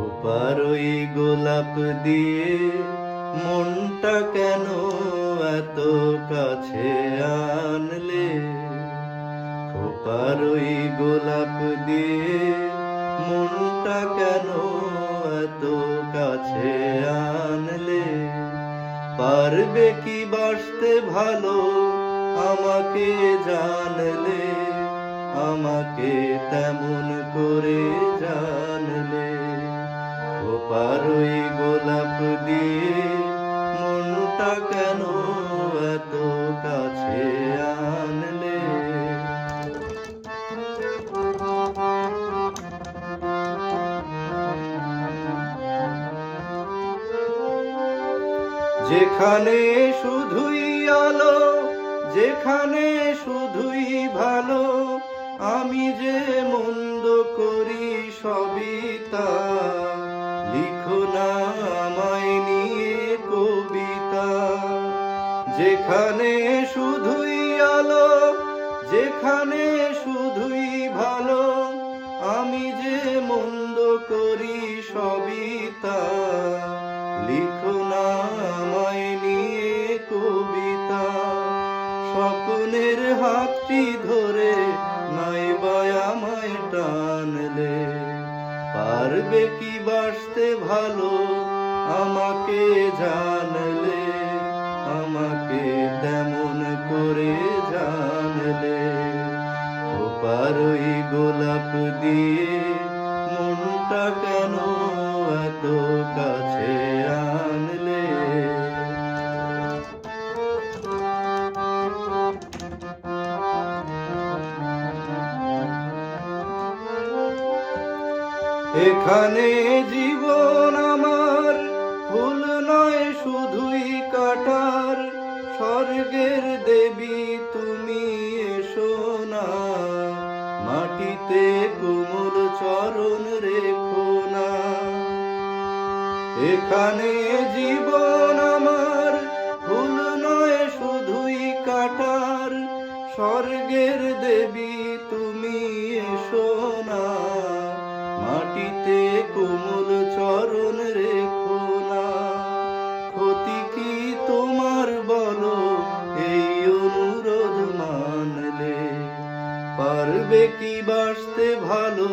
খোপার ওই গোলাপ দিয়ে মনটা কেন এত কাছে আনলে? খোপার ওই গোলাপ দিয়ে মনটা কেন এত কাছে আনলে? পারবে কি বাসতে ভালো? আমাকে জানলে, আমাকে তেমন করে খোপার ওই গোলাপ দিয়ে, মনটা কেন এত কাছে আনলে? যেখানে শুধুই আলো, যেখানে শুধুই ভালো, আমি যে মন্দ করি সবই তা লিখো কবিতা। যেখানে শুধুই আলো, যেখানে শুধুই ভালো, আমি যে মন্দ করি সবই তা। লিখো না নিয়ে কবিতা, স্বপ্নের হাতটি ধরে নাইবা আমায় টানলে। পারবে কি বাসতে ভালো? আমাকে জানলে, আমাকে তেমন করে জানলে। ওপারই গোলাপ দিয়ে মনটা কেন এত কাছে এখানে জীবন আমার, ফুল নয় শুধুই কাটার স্বর্গের দেবী, তুমি এসো না। মাটিতে কোমল চরণ রেখো না। এখানে জীবন আমার, ফুল নয় শুধুই কাটার স্বর্গের দেবী, তুমি এসো না। মাটিতে কোমল চরণ রেখো না। ক্ষতি কি তোমার বলো? এই অনুরোধ মানলে পারবে কি বাসতে ভালো?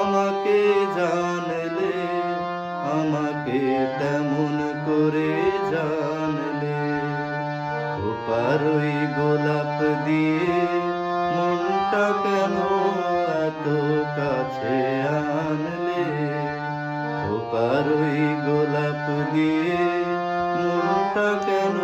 আমাকে জানলে, আমাকে তেমন খোপার ওই গোলাপ দিয়ে মনটা কেন